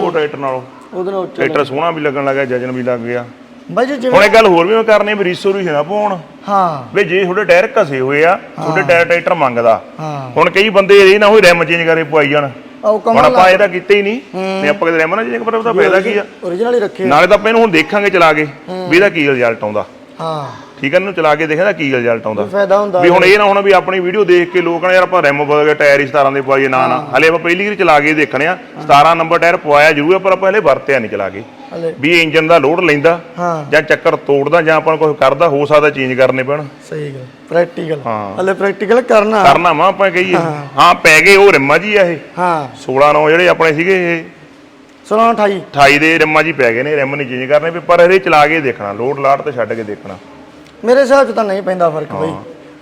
ਉਹ ਟਰੈਕਟਰ ਨਾਲੋਂ। ਉਹਦੇ ਨਾਲ ਉੱਚਾ ਟਰੈਕਟਰ ਸੋਹਣਾ ਵੀ ਲੱਗਣ ਲੱਗਾ ਜਜਨ ਵੀ ਲੱਗ ਗਿਆ। ਬਾਈ ਜੀ ਜਿਵੇਂ ਹੁਣ ਇਹ ਗੱਲ ਹੋਰ ਵੀ ਮੈਂ ਕਰਨੀ ਵੀ ਰੀਸੋ ਰੀਸ ਨਾ ਪਾਉਣ ਹਾਂ। ਵੀ ਜੇ ਤੁਹਾਡੇ ਟਾਇਰ ਘਸੇ ਹੋਏ ਆ ਤੁਹਾਡੇ ਟਾਇਰ ਟਰੈਕਟਰ ਮੰਗਦਾ। ਹਾਂ। ਹੁਣ ਕਈ ਬੰਦੇ ਇਹ ਨਾ ਹੋਈ ਰਿਮ ਚੇਂਜ ਕਰੇ ਪਵਾਈ ਜਾਣ। ਆਓ ਹੁਣ ਕਮਲ ਆਪਾਂ ਇਹਦਾ ਕੀਤਾ ਹੀ ਨਹੀਂ। ਨਹੀਂ ਆਪਾਂ ਕਿਤੇ ਰਿਮ ਨਾ ਚੇਂਜ ਪਰ ਉਹਦਾ ਫਾਇਦਾ ਕੀ ਆ। origignal ਹੀ ਰੱਖੇ ਨਾਲੇ ਤਾਂ ਆਪਾਂ ਇਹਨੂੰ ਹੁਣ ਦੇਖਾਂਗੇ ਚਲਾ ਕੇ ਵੀ ਇਹਦਾ ਕੀ ਰਿਜ਼ਲਟ ਆਉਂਦਾ। ਹਾਂ। ਠੀਕ ਹੈ ਇਹਨੂੰ ਚਲਾ ਕੇ ਦੇਖਾਂਗਾ ਕੀ ਰਿਜ਼ਲਟ ਆਉਂਦਾ। ਫਾਇਦਾ ਹੁੰਦਾ ਵੀ ਹੁਣ ਇਹ ਨਾ ਹੁਣ ਵੀ ਆਪਣੀ ਵੀਡੀਓ ਦੇਖ ਕੇ ਲੋਕਾਂ ਨੇ ਯਾਰ ਆਪਾਂ ਰਿਮ ਬਦਲ ਕੇ ਟਾਇਰ ਹੀ 17 ਦੇ ਪਵਾਈਏ ਨਾ ਨਾ। ਹਲੇ ਆਪਾਂ ਪਹਿਲੀ ਵਾਰ ਚਲਾ ਕੇ ਦੇਖਣੇ ਆ 17 ਨੰਬਰ ਟਾਇਰ ਪਵਾਇਆ ਜ਼ਰੂਰ ਆ, ਪਰ ਆਪਾਂ ਹਲੇ ਵਰਤਿਆ ਨਹੀਂ ਚਲਾ ਕੇ। ਵੀ ਇੰਜਨ ਦਾ ਲੋਡ ਲੈਂਦਾ ਜਾਂ ਚੱਕਰ ਤੋੜਦਾ ਜਾਂ ਆਪਾਂ ਨੂੰ ਕੁਝ ਕਰਦਾ ਹੋ ਸਕਦਾ ਚੇਂਜ ਕਰਨੇ ਪੈਣ। ਸਹੀ ਗੱਲ ਪ੍ਰੈਕਟੀਕਲ। ਹਲੇ ਪ੍ਰੈਕਟੀਕਲ ਕਰਨਾ। ਕਰਨਾ ਵਾ ਆਪਾਂ ਕਹੀਏ। ਹਾਂ। ਪੈ ਗਏ ਉਹ ਰਿਮਾਂ ਜੀ ਆ ਇਹ। ਹਾਂ। 16 9 ਜਿਹੜੇ ਆਪਣੇ ਸੀਗੇ ਇਹ। 16 28 28 ਦੇ ਰਿਮਾਂ ਜੀ ਪੈ ਗਏ ਨੇ ਰਿਮ ਨਹੀਂ ਚੇਂਜ ਕਰਨੇ ਪਰ ਇਹਦੇ ਚਲਾ ਕੇ ਦੇਖਣਾ ਲੋਡ ਲਾਟ ਤੇ ਛੱਡ ਕੇ ਦੇਖਣਾ। ਮੇਰੇ ਹਿਸਾਬ ਚ ਤਾਂ ਨਹੀਂ ਪੈਂਦਾ ਫ਼ਰਕ ਬਈ।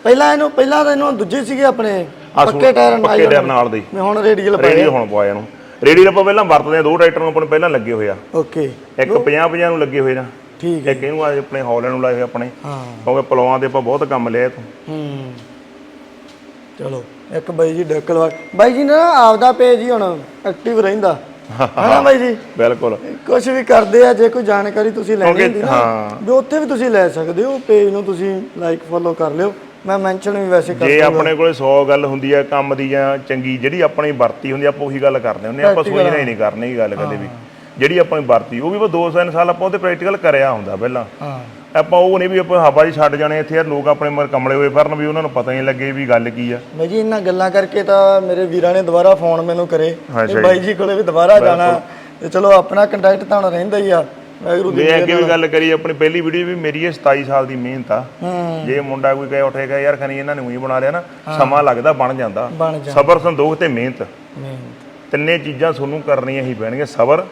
ਪਹਿਲਾਂ ਇਹਨੂੰ ਪਹਿਲਾਂ ਤਾਂ ਇਹਨੂੰ ਦੂਜੇ ਸੀਗੇ ਆਪਣੇ ਆਹ ਪੱਕੇ ਟਾਇਰ ਪੱਕੇ ਟਾਇਰ ਨਾਲ ਦੇ। ਮੈਂ ਹੁਣ ਰੇਡੀਅਲ ਪਾਏ ਰੇਡੀ ਹੁਣ ਪਵਾਇਆ ਨੂੰ ਰੇਡੀ ਆਪਾਂ ਪਹਿਲਾਂ ਵਰਤਦੇ ਆ ਦੋ ਟਰੈਕਟਰ ਨੂੰ ਆਪਾਂ ਨੂੰ ਪਹਿਲਾਂ ਲੱਗੇ ਹੋਏ ਆ। ਓਕੇ। ਇੱਕ 50 50 ਨੂੰ ਲੱਗੇ ਹੋਏ ਨਾ ਠੀਕ ਹੈ ਇੱਕ ਇਹਨੂੰ ਆ ਆਪਣੇ ਹੌਲੈਂਡ ਨੂੰ ਲਾਏ ਹੋਏ ਆਪਣੇ। ਹਾਂ। ਕਿਉਂਕਿ ਪਲਵਾਂ ਦੇ ਆਪਾਂ ਬਹੁਤ ਕੰਮ ਲਿਆ ਤੋਂ। ਹੂੰ। ਚਲੋ ਇੱਕ ਬਾਈ ਜੀ ਡੱਕਲਵਾਰ ਬਾਈ ਜੀ ਨਾ ਆਪਦਾ ਪੇਜ ਹੀ ਹੁਣ ਐਕਟਿਵ ਰਹਿੰਦਾ। ਹਨਾ ਬਾਈ ਜੀ। ਬਿਲਕੁਲ। ਕੁਝ ਵੀ ਕਰਦੇ ਆ ਜੇ ਕੋਈ ਜਾਣਕਾਰੀ ਤੁਸੀਂ ਲੈਣੀ ਹੁੰਦੀ ਨਾ ਹਾਂ। ਵੀ ਉੱਥੇ ਵੀ ਤੁਸੀਂ ਲੈ ਸਕਦੇ ਹੋ ਪੇਜ ਨੂੰ ਤੁਸੀਂ ਲਾਈਕ ਫੋਲੋ ਕਰ ਲਿਓ। ਮੈਂ ਮੈਂਸ਼ਨ ਵੀ ਵੈਸੇ ਕਰ ਜੇ ਆਪਣੇ ਕੋਲੇ 100 ਗੱਲ ਹੁੰਦੀ ਆ ਕੰਮ ਦੀ ਜਾਂ ਚੰਗੀ ਜਿਹੜੀ ਆਪਣੀ ਵਰਤੀ ਹੁੰਦੀ ਆਪਾਂ ਉਹੀ ਗੱਲ ਕਰਦੇ ਹੁੰਦੇ ਆਪਾਂ ਸੋਚਣਾ ਹੀ। ਨਹੀਂ ਕਰਨੀ ਗੱਲ ਕਦੇ ਵੀ। ਜਿਹੜੀ ਆਪਣੀ ਵਰਤੀ ਉਹ ਵੀ ਆਪਾਂ 2 3 ਸਾਲ ਆਪਾਂ ਉਹਤੇ ਪ੍ਰੈਕਟੀਕਲ ਕਰਿਆ ਹੁੰਦਾ ਪਹਿਲਾਂ। ਹਾਂ। ਆਪਾਂ ਉਹ ਨਹੀਂ ਵੀ ਆਪਾਂ ਹਵਾ 'ਚ ਛੱਡ ਜਾਣੇ ਇੱਥੇ ਯਾਰ ਲੋਕ ਆਪਣੇ ਮਰ ਕਮਲੇ ਹੋਏ ਫਿਰਨ ਵੀ ਉਹਨਾਂ ਨੂੰ ਪਤਾ ਹੀ ਲੱਗੇ ਵੀ ਗੱਲ ਕੀ ਆ। ਬਾਈ ਜੀ ਇਹਨਾਂ ਗੱਲਾਂ ਕਰਕੇ ਤਾਂ ਮੇਰੇ ਵੀਰਾਂ ਨੇ ਦੁਬਾਰਾ ਫੋਨ ਮੈਨੂੰ ਕਰੇ। ਤੇ। ਬਾਈ ਜੀ ਕੋਲੇ ਵੀ ਦੁਬਾਰਾ ਜਾਣਾ। ਤੇ ਚਲੋ ਆਪਣਾ ਕੰਟੈਕਟ ਤਾਂ ਹੁਣ ਰਹਿੰਦਾ ਹੀ ਆ। ਵਾਹਿਗੁਰੂ ਦੀ ਅੱਗੇ ਵੀ ਗੱਲ ਕਰੀ ਆਪਣੀ ਪਹਿਲੀ ਵੀਡੀਓ ਵੀ ਮੇਰੀ ਇਹ 27 ਸਾਲ ਦੀ ਮਿਹਨਤ ਆ। ਜੇ ਮੁੰਡਾ ਕੋਈ ਕਹੇ ਉੱਠੇਗਾ ਯਾਰ ਖਨੀ ਇਹਨਾਂ ਨੇ ਉਹੀ ਬਣਾ ਲਿਆ ਨਾ ਸਮਾਂ ਲੱਗਦਾ ਬਣ ਜਾਂਦਾ। ਸਬਰ ਸੰਦੋਖ ਤੇ ਮਿਹਨਤ। ਮਿਹਨਤ। ਤਿੰਨੇ ਚੀਜ਼ਾਂ ਤੁਹਾਨੂੰ ਕਰਨੀਆਂ ਹੀ ਪੈਣਗੀਆਂ। ਸਬਰ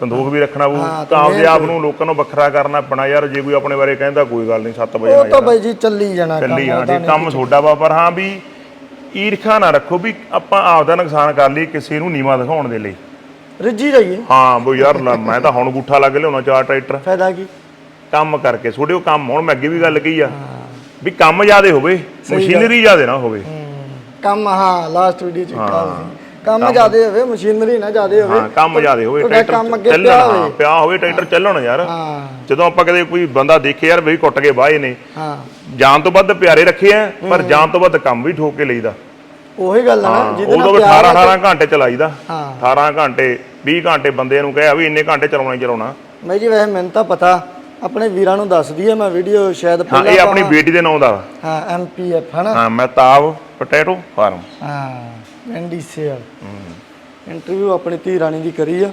ਸੰਦੋਖ ਵੀ ਰੱਖਣਾ ਪਊ। ਹਾਂ, ਤੇ ਤਾਂ ਆਪਦੇ ਆਪ ਨੂੰ ਲੋਕਾਂ ਨੂੰ ਵੱਖਰਾ ਕਰਨਾ ਪੈਣਾ ਯਾਰ ਜੇ ਕੋਈ ਆਪਣੇ ਬਾਰੇ ਕਹਿੰਦਾ ਕੋਈ ਗੱਲ ਨਹੀਂ 7 ਵਜੇ ਉਹ ਨਾ ਤਾਂ ਬਾਈ ਜੀ ਚੱਲੀ ਜਾਣਾ ਕੰਮ ਚੱਲੀ ਉਹਦਾ ਹਾਂ ਕੰਮ ਤੁਹਾਡਾ ਵਾ ਪਰ ਹਾਂ ਵੀ ਈਰਖਾ ਨਾ ਰੱਖੋ ਵੀ ਆਪਾਂ ਆਪ ਦਾ ਨੁਕਸਾਨ ਕਰ ਲਈ ਕਿਸੇ ਨੂੰ ਨੀਵਾ ਦਿਖਾਉਣ ਦੇ ਲਈ। ਰਿੱਝੀ ਜਾਈਏ। ਹਾਂ ਬਈ ਯਾਰ ਲੈ, ਮੈਂ ਤਾਂ ਹੁਣ ਗੁੱਠਾ ਲੱਗ ਲਿਆਉਣਾ ਚਾਰ ਟਰੈਕਟਰ। ਫਾਇਦਾ ਕੀ? ਕੰਮ ਕਰਕੇ ਉਹ ਕੰਮ ਹੁਣ ਮੈਂ ਅੱਗੇ ਵੀ ਗੱਲ ਕਹੀ ਆ। ਵੀ ਕੰਮ ਜ਼ਿਆਦੇ ਹੋਵੇ ਮਸ਼ੀਨਰੀ ਜ਼ਿਆਦੇ ਨਾ ਹੋਵੇ। ਕੰਮ ਹਾਂ ਲਾਸਟ ਵੀਡੀਓ ਚ ਕਿਹਾ ਸੀ ਕੰਮ ਜ਼ਿਆਦੇ ਹੋਵੇ ਮਸ਼ੀਨਰੀ ਨਾ ਜ਼ਿਆਦੇ ਹੋਵੇ ਹਾਂ ਕੰਮ ਜ਼ਿਆਦੇ ਹੋਵੇ ਤੁਹਾਡਾ ਕੰਮ ਅੱਗੇ ਚੱਲਣ ਪਿਆ ਹਾਂ ਹੋਵੇ। ਪਿਆ ਹੋਵੇ ਟਰੈਕਟਰ ਚੱਲਣ ਯਾਰ। ਹਾਂ। ਜਦੋਂ ਆਪਾਂ ਕਦੇ ਕੋਈ ਬੰਦਾ ਦੇਖੇ ਯਾਰ ਬਈ ਕੁੱਟ ਕੇ ਬਾਹੇ ਨੇ। ਹਾਂ। ਜਾਨ ਤੋਂ ਵੱਧ ਪਿਆਰੇ ਰੱਖੇ ਆ ਪਰ ਜਾਨ ਤੋਂ ਵੱਧ ਕੰਮ ਵੀ ਠੋਕ ਕੇ ਲਈਦਾ। ਉਹੀ ਗੱਲ ਆ ਨਾ ਜਿਹਦੇ ਨਾਲ ਵੀ 18 18 ਘੰਟੇ ਚਲਾਈਦਾ। ਹਾਂ। 18 ਘੰਟੇ 20 ਘੰਟੇ ਬੰਦੇ ਨੂੰ ਕਹਿਆ ਵੀ ਇੰਨੇ ਘੰਟੇ ਚਲਾਉਣਾ ਹੀ ਚਲਾਉਣਾ। ਬਾਈ ਜੀ ਵੈਸੇ ਮੈਨੂੰ ਤਾਂ ਪਤਾ ਆਪਣੇ ਵੀਰਾਂ ਨੂੰ ਦੱਸ ਦਈਏ ਮੈਂ ਵੀਡੀਓ ਸ਼ਾਇਦ ਹਾਂ ਪਹਿਲਾਂ ਇਹ ਆਪਣੀ ਬੇਟੀ ਦੇ ਨਾਂ ਦਾ। ਹਾਂ ਐਮਪੀਐਫ ਹਨਾ? ਹਾਂ ਮਹਿਤਾਬ ਪੋਟੈਟੋ ਫਾਰਮ। ਹਾਂ। ਐਂਡੀ ਸੇਲ ਇੰਟਰਵਿਊ ਆਪਣੀ ਧੀ ਰਾਣੀ ਦੀ ਕਰੀ ਆ।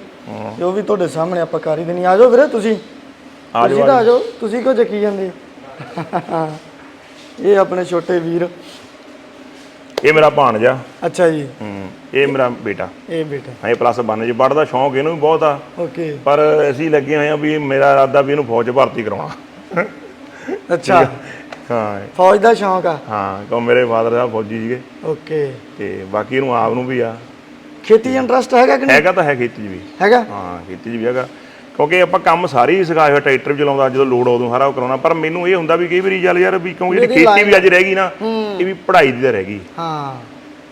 ਉਹ ਵੀ ਤੁਹਾਡੇ ਸਾਹਮਣੇ ਆਪਾਂ ਕਰ ਹੀ ਦੇਣੀ ਆ। ਜਾਓ ਵੀਰੇ ਤੁਸੀਂ। ਆ ਤਾਂ ਆ ਜਾਓ। ਤੁਸੀਂ ਕਿਉਂ ਚੱਕੀ ਜਾਂਦੇ ਹੋ? ਇਹ ਆਪਣੇ ਛੋਟੇ ਵੀਰ। ਇਹ ਮੇਰਾ ਭਾਣਜਾ। ਅੱਛਾ ਜੀ। ਹੂੰ ਇਹ ਮੇਰਾ ਬੇਟਾ। ਇਹ ਬੇਟਾ। ਹਾਂ ਇਹ ਪਲੱਸ 1 ਚ ਪੜਦਾ ਸ਼ੌਂਕ ਇਹਨੂੰ ਵੀ ਬਹੁਤ ਆ। ਓਕੇ ਪਰ ਅਸੀਂ ਲੱਗੇ ਹੋਏ ਆ ਵੀ ਮੇਰਾ ਇਰਾਦਾ ਵੀ ਇਹਨੂੰ ਫੌਜ 'ਚ ਭਰਤੀ ਕਰਾਉਣਾ। ਅੱਛਾ। ਹਾਂ। ਫੌਜ ਦਾ ਸ਼ੌਂਕ ਆ? ਹਾਂ ਕਿਉਂ ਮੇਰੇ ਫਾਦਰ ਸਾਹਿਬ ਫੌਜੀ ਸੀਗੇ। ਓਕੇ। ਤੇ ਬਾਕੀ ਇਹਨੂੰ ਆਪ ਨੂੰ ਵੀ ਆ। ਖੇਤੀ ਇੰਟਰਸਟ ਹੈਗਾ ਕਿ ਨਹੀਂ? ਹੈਗਾ ਤਾਂ ਹੈ ਖੇਤੀ 'ਚ ਵੀ। ਹੈਗਾ? ਹਾਂ ਖੇਤੀ 'ਚ ਵੀ ਹੈਗਾ। ਕਿਉਂਕਿ ਆਪਾਂ ਕੰਮ ਸਾਰੇ ਹੀ ਸਿਖਾਏ ਹੋਏ ਟਰੈਕਟਰ ਵੀ ਚਲਾਉਂਦਾ ਜਦੋਂ ਲੋਡ ਉਦੋਂ ਸਾਰਾ ਉਹ ਕਰਾਉਣਾ। ਪਰ ਮੈਨੂੰ ਇਹ ਹੁੰਦਾ ਵੀ ਕਈ ਵਾਰੀ ਚੱਲ ਯਾਰ ਵੀ ਕਿਉਂਕਿ ਜਿਹੜੀ ਖੇਤੀ ਵੀ ਅੱਜ ਰਹਿ ਗਈ ਨਾ ਇਹ ਵੀ ਪੜ੍ਹਾਈ ਦੀ ਤਾਂ ਰਹਿ ਗਈ। ਹਾਂ।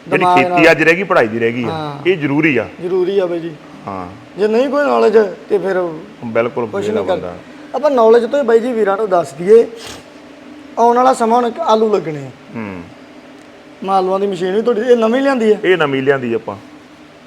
ਜਿਹੜੀ ਖੇਤੀ ਅੱਜ ਰਹਿ ਗਈ ਪੜ੍ਹਾਈ ਦੀ ਰਹਿ ਗਈ ਆ। ਇਹ ਜ਼ਰੂਰੀ ਆ। ਜ਼ਰੂਰੀ ਆ ਬਈ ਜੀ। ਹਾਂ। ਜੇ ਨਹੀਂ ਕੋਈ ਨੌਲੇਜ ਤੇ ਫਿਰ ਬਿਲਕੁਲ ਜਿਹੜਾ ਨਹੀਂ ਕਰ ਬੰਦਾ। ਆਪਾਂ ਨੌਲੇਜ ਤੋਂ ਬਾਈ ਜੀ ਵੀਰਾਂ ਨੂੰ ਦੱਸ ਦਈਏ। ਆਉਣ ਵਾਲਾ ਸਮਾਂ ਹੁਣ ਆਲੂ ਲੱਗਣੇ ਆ। ਹੂੰ। ਮਾਲੂਆਂ ਦੀ ਮਸ਼ੀਨ ਵੀ ਤੁਹਾਡੀ ਇਹ ਨਵੀਂ ਲਿਆਂਦੀ ਹੈ ਇਹ ਨਵੀਂ ਲਿਆਂਦੀ ਆਪਾਂ।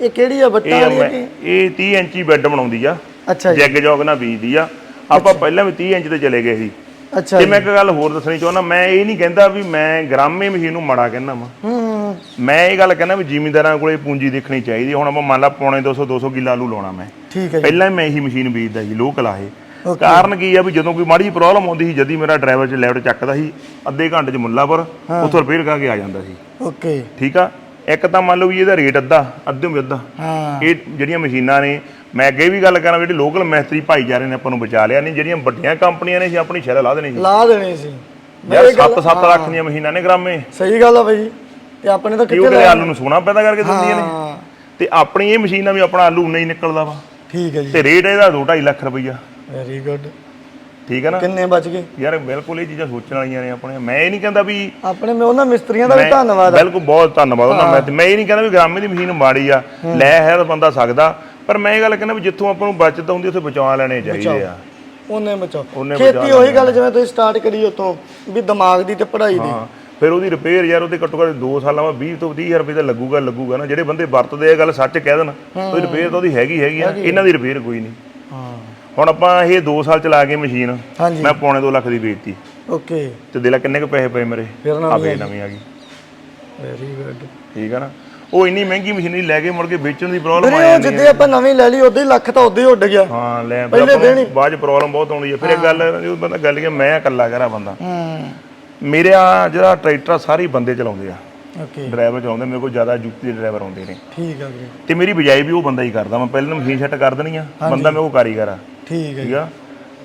ਇਹ ਕਿਹੜੀ ਆ ਬੱਟਾ ਇਹ ਵਾਲੀ ਹੈ ਮੈਂ- ਇਹ 30 ਇੰਚੀ ਬੈੱਡ ਬਣਾਉਂਦੀ ਆ। ਅੱਛਾ ਜੀ। ਜੈਗ ਜੋਗ ਨਾਲ ਬੀਜਦੀ ਆ। ਆਪਾਂ ਪਹਿਲਾਂ ਵੀ 30 ਇੰਚ ਤੇ ਚਲੇ ਗਏ ਸੀ। ਅੱਛਾ ਤੇ ਜੀ। ਮੈਂ ਇੱਕ ਗੱਲ ਹੋਰ ਦੱਸਣੀ ਚਾਹੁੰਦਾ ਮੈਂ ਇਹ ਨਹੀਂ ਕਹਿੰਦਾ ਵੀ ਮੈਂ ਗ੍ਰਾਮੇ ਮਸ਼ੀਨ ਨੂੰ ਮਾੜਾ ਕਹਿੰਦਾ ਵਾਂ। ਹੂੰ ਮੈਂ ਇਹ ਗੱਲ ਕਹਿੰਦਾ ਵੀ ਜ਼ਿਮੀਂਦਾਰਾਂ ਕੋਲੇ ਪੂੰਜੀ ਦੇਖਣੀ ਚਾਹੀਦੀ। ਹੁਣ ਆਪਾਂ ਮੰਨ ਲਾ ਪੌਣੇ 200 200 ਕਿੱਲਾ ਆਲੂ ਲਾਉਣਾ ਮੈਂ। ਠੀਕ ਹੈ ਜੀ। ਪਹਿਲਾਂ ਹੀ ਮੈਂ ਇਹੀ ਮਸ਼ੀਨ ਬੀਜਦਾ ਸੀ ਲੋਕਲ ਆਹੇ ਕਾਰਨ ਕੀ ਆ ਵੀ ਜਦੋਂ ਕੋਈ ਮਾੜੀ ਪ੍ਰੋਬਲਮ ਆਉਂਦੀ ਸੀ ਜਦੀ ਮੇਰਾ ਡਰਾਈਵਰ ਚ ਲੈਫਟ ਚੱਕਦਾ ਸੀ ਅੱਧੇ ਘੰਟੇ ਚ ਮੁੱਲਾਪੁਰ ਉੱਥੋਂ ਰਿਪੇਅਰ ਕਰਕੇ ਆ ਜਾਂਦਾ ਸੀ। ਓਕੇ ਠੀਕ ਆ? ਇੱਕ ਤਾਂ ਮੰਨ ਲਓ ਵੀ ਇਹਦਾ ਰੇਟ ਅੱਧਾ ਅੱਧੇ ਵੀ ਅੱਧਾ। ਹਾਂ। ਇਹ ਜਿਹੜੀਆਂ ਮਸ਼ੀਨਾਂ ਨੇ ਮੈਂ ਅੱਗੇ ਵੀ ਗੱਲ ਕਰਾਂ ਜਿਹੜੇ ਲੋਕਲ ਮਿਸਤਰੀ ਭਾਈਚਾਰੇ ਨੇ ਆਪਾਂ ਨੂੰ ਬਚਾ ਲਿਆ ਨਹੀਂ ਜਿਹੜੀਆਂ ਵੱਡੀਆਂ ਕੰਪਨੀਆਂ ਨੇ ਸੀ ਆਪਣੀ ਸ਼ਹਿਰ ਲਾ ਦੇਣੀ ਸੀ। ਲਾ ਦੇਣੇ ਸੀ। ਯਾਰ 7-7 ਲੱਖ ਦੀਆਂ ਮਸ਼ੀਨਾਂ ਨੇ ਗ੍ਰਾਮੇ। ਸਹੀ ਗੱਲ ਆ ਬਾਈ। ਤੇ ਆਪਣੇ ਤਾਂ ਕਿ ਕਿੱਥੇ ਆਲੂ ਨੂੰ ਸੋਨਾ ਪੈਦਾ ਕਰਕੇ ਦਿੰਦੀਆਂ ਨੇ। ਤੇ ਆਪਣੀ ਇਹ ਮਸ਼ੀਨਾਂ ਵੀ ਆਪਣਾ ਆਲੂ ਨਹੀਂ ਨਿਕਲਦਾ ਵਾ। ਠੀਕ ਹੈ ਜੀ। ਤੇ ਰੇਟ ਇਹਦਾ 2.5 ਲੱਖ ਰੁਪਈਆ। ਵੈਰੀ ਗੁੱਡ ਠੀਕ ਹੈ ਨਾ? ਕਿੰਨੇ ਬਚ ਗਏ? ਯਾਰ ਬਿਲਕੁਲ ਇਹ ਚੀਜ਼ਾਂ ਸੋਚਣ ਵਾਲੀਆਂ ਨੇ ਆਪਣੇ ਮੈਂ ਇਹ ਨਹੀਂ ਕਹਿੰਦਾ ਵੀ ਆਪਣੇ ਮੈਂ ਉਹਨਾਂ ਮਿਸਤਰੀਆਂ ਦਾ ਵੀ ਧੰਨਵਾਦ ਆ। ਬਿਲਕੁਲ ਬਹੁਤ ਧੰਨਵਾਦ ਉਹਨਾਂ ਮੈਂ ਮੈਂ ਇਹ ਨਹੀਂ ਕਹਿੰਦਾ ਵੀ ਗ੍ਰਾਮੇ ਦੀ ਮਸ਼ੀਨ ਮਾੜੀ ਆ ਲੈ ਹੈ ਤਾਂ ਬੰਦਾ ਸਕਦਾ। ਪਰ ਮੈਂ ਇਹ ਗੱਲ ਕਹਿੰਦਾ ਵੀ ਜਿੱਥੋਂ ਆਪਾਂ ਨੂੰ ਬਚਤ ਆਉਂਦੀ ਉੱਥੇ ਬਚਾ ਲੈਣੇ ਚਾਹੀਦੇ ਆ। ਉਹਨੇ ਬਚਾਓ। ਖੇਤੀ ਉਹੀ ਗੱਲ ਜਿਵੇਂ ਤੁਸੀਂ ਸਟਾਰਟ ਕਰੀ ਉਤੋਂ ਵੀ ਦਿਮਾਗ ਦੀ ਤੇ ਪੜ੍ਹਾਈ ਦੀ। ਫਿਰ ਉਹਦੀ ਰਿਪੇਅਰ ਯਾਰ ਉਹਦੇ ਘੱਟੋ ਘੱਟ 2 ਸਾਲਾਂ ਬਾਅਦ 20 ਤੋਂ 20000 ਰੁਪਏ ਤਾਂ ਲੱਗੂਗਾ ਲੱਗੂਗਾ ਨਾ। ਜਿਹੜੇ ਬੰਦੇ ਵਰਤਦੇ ਇਹ ਗੱਲ ਸੱਚ ਕਹਿ ਦੇਣ ਉਹਦੀ ਰਿਪੇਅਰ ਤਾਂ ਉਹਦੀ ਹੈਗੀ ਹੈਗੀ ਆ। ਇਹਨਾਂ ਦੀ ਰਿਪੇਅਰ ਕੋਈ ਨਹੀਂ। ਹਾਂ। ਹੁਣ ਆਪਾਂ ਇਹ 2 ਸਾਲ ਚਲਾ ਕੇ ਮਸ਼ੀਨ ਹਾਂਜੀ। ਮੈਂ ਪੌਣੇ 2 ਲੱਖ ਦੀ ਵੇਚਤੀ। ਓਕੇ। ਤੇ ਦੇ ਲੈ ਕਿੰਨੇ ਕੁ ਪੈਸੇ ਪਏ ਮੇਰੇ? ਫਿਰ ਆ ਨਾ ਵੇ ਨਵੀਂ ਆ ਗਈ। ਵੈਰੀ ਗੁੱਡ ਠੀਕ ਆ ਨਾ? ਉਹ ਇੰਨੀ ਮਹਿੰਗੀ ਮਸ਼ੀਨਰੀ ਲੈ ਕੇ ਮੁੜ ਕੇ ਵੇਚਣ ਦੀ ਪ੍ਰੋਬਲਮ ਆ ਵੀਰੇ ਉਹ ਜਾਂਦੀ ਜਿੱਦੇ ਆਪਾਂ ਨਵੀਂ ਲੈ ਲਈ ਉਦੋਂ ਹੀ ਲੱਖ ਤਾਂ ਉਦੋਂ ਹੀ ਉੱਡ ਗਿਆ। ਹਾਂ ਲੈ ਪਹਿਲੇ ਆਪਾਂ ਨੂੰ ਦਿਨ ਹੀ। ਬਾਅਦ ਚ ਪ੍ਰੋਬਲਮ ਬਹੁਤ ਆਉਂਦੀ ਹੈ ਫਿਰ ਇਹ ਗੱਲ ਉਹ ਬੰਦਾ ਗੱਲ ਕਿ ਮੈਂ ਇਕੱਲਾ ਕਰਾਂ ਬੰਦਾ। ਹੂੰ। ਮੇਰਾ ਜਿਹੜਾ ਟਰੈਕਟਰ ਆ, ਸਾਰੇ ਹੀ ਬੰਦੇ ਚਲਾਉਂਦੇ ਆ। ਓਕੇ। ਡਰਾਈਵਰ ਚਲਾਉਂਦੇ ਮੇਰੇ ਕੋਲ ਜ਼ਿਆਦਾ ਯੁਕਤੀ ਦੇ ਡਰਾਈਵਰ ਆਉਂਦੇ ਨੇ। ਠੀਕ ਆ ਵੀਰੇ। ਤੇ ਮੇਰੀ ਬਜਾਈ ਵੀ ਉਹ ਬੰਦਾ ਹੀ ਕਰਦਾ। ਮੈਂ ਪਹਿਲਾਂ ਮਸ਼ੀਨ ਸੈੱਟ ਕਰ ਦੇਣੀ ਆ। ਬੰਦਾ ਮੇਰੇ ਕੋਲ ਕਾਰੀਗਰ ਆ ਠੀਕ ਹੈ ਠੀਕ ਆ?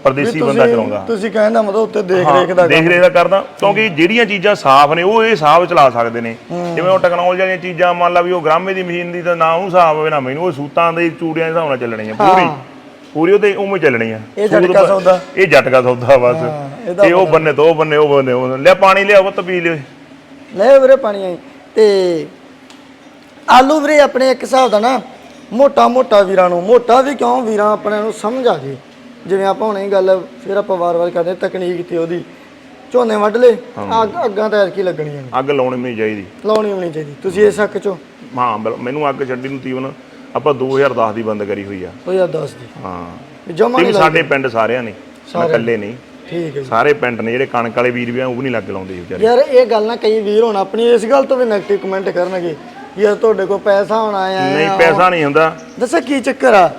ਪਰਦੇਸੀ ਬੰਦਾ ਚਲਾਉਂਦਾ। ਤੁਸੀਂ ਕਹਿੰਦਾ ਮਤਲਬ ਉੱਤੇ ਦੇਖ ਰੇਖ ਦਾ ਦੇਖ ਰੇਖ ਦਾ ਕਰਦਾ। ਕਿਉਂਕਿ ਜਿਹੜੀਆਂ ਚੀਜ਼ਾਂ ਸਾਫ਼ ਨੇ ਉਹ ਇਹ ਹਿਸਾਬ ਚਲਾ ਸਕਦੇ ਨੇ। ਜਿਵੇਂ ਉਹ ਟੈਕਨੋਲੋਜੀ ਵਾਲੀਆਂ ਚੀਜ਼ਾਂ ਮੰਨ ਲਾ ਵੀ ਉਹ ਗ੍ਰਾਮੇ ਦੀ ਮਸ਼ੀਨ ਦੀ ਤਾਂ ਨਾ ਉਹ ਹਿਸਾਬ ਹੋਵੇ ਨਾ ਮੈਨੂੰ ਉਹ ਸੂਤਾਂ ਦੇ ਚੂੜੀਆਂ ਦੇ ਹਿਸਾਬ ਨਾਲ ਚੱਲਣੀ ਆ ਪੂਰੀ। ਪੂਰੀ ਉਹਦੇ ਉਵੇਂ ਚੱਲਣੀ ਆ ਇਹ ਝਟਕਾ ਸੌਦਾ। ਇਹ ਝਟਕਾ ਸੌਦਾ ਬਸ। ਇਹਦਾ ਤੇ ਉਹ ਬੰਨੇ ਤੋਂ ਉਹ ਬੰਨੇ ਉਹ ਬੰਨੇ ਉਹ। ਲਿਆ ਪਾਣੀ ਲਿਆ ਉਹ ਪੀ ਲਿਓ। ਲੈ ਵੀਰੇ ਪਾਣੀ ਆਈ। ਤੇ ਆਲੂ ਵੀਰੇ ਆਪਣੇ ਇੱਕ ਹਿਸਾਬ ਦਾ ਨਾ ਮੋਟਾ ਮੋਟਾ ਵੀਰਾਂ ਨੂੰ ਮੋਟਾ ਵੀ ਕਿਉਂ ਵੀਰਾਂ ਆਪਣੇ ਨੂੰ ਸਮਝ ਆ ਜੇ? ਜਿਵੇਂ ਆਪਾਂ ਹੁਣੇ ਗੱਲ ਫਿਰ ਆਪਾਂ ਵਾਰ-ਵਾਰ ਕਰਦੇ ਤਕਨੀਕ ਤੇ ਉਹਦੀ। ਝੋਨੇ ਵੱਢ ਲੇ ਅੱਗ ਅੱਗਾਂ ਤਾਂ ਐਰਕੀ ਲੱਗਣੀਆਂ ਨੇ। ਅੱਗ ਲਾਉਣੀ ਵੀ ਨਹੀਂ ਚਾਹੀਦੀ। ਲਾਉਣੀ ਵੀ ਨਹੀਂ ਚਾਹੀਦੀ। ਤੁਸੀਂ ਇਸ ਹੱਕ ਚੋਂ? ਹਾਂ ਬਿਲ- ਮੈਨੂੰ ਅੱਗ ਛੱਡੀ ਨੂੰ ਤੀਵਨ ਆਪਾਂ 2010 ਦੀ ਬੰਦ ਕਰੀ ਹੋਈ ਆ। ਉਹ ਯਾਰ ਦੱਸ ਦੀ। ਹਾਂ। ਜਮਾ ਇਹ ਨਹੀਂ ਵੀ ਸਾਡੇ ਪਿੰਡ ਸਾਰਿਆਂ ਨੇ ਮੈਂ ਇਕੱਲੇ ਨਹੀਂ। ਠੀਕ ਹੈ ਜੀ। ਸਾਰੇ ਪਿੰਡ ਨੇ ਜਿਹੜੇ ਕਣਕ ਵਾਲੇ ਵੀਰ ਵੀ ਆ ਉਹ ਵੀ ਨਹੀਂ ਲੱਗ ਲਾਉਂਦੇ ਵਿਚਾਰੇ। ਯਾਰ ਇਹ ਗੱਲ ਨਾ ਕਈ ਵੀਰ ਹੁਣ ਆਪਣੀ ਇਸ ਗੱਲ ਤੋਂ ਵੀ 네ਗੇਟਿਵ ਕਮੈਂਟ ਕਰਨਗੇ। ਯਾਰ ਤੁਹਾਡੇ ਕੋਲ ਪੈਸਾ ਹੋਣਾ ਆ ਨਹੀਂ ਪੈਸਾ ਨਹੀਂ ਹੁੰਦਾ। ਦੱਸੋ ਕੀ ਚੱਕਰ ਆ?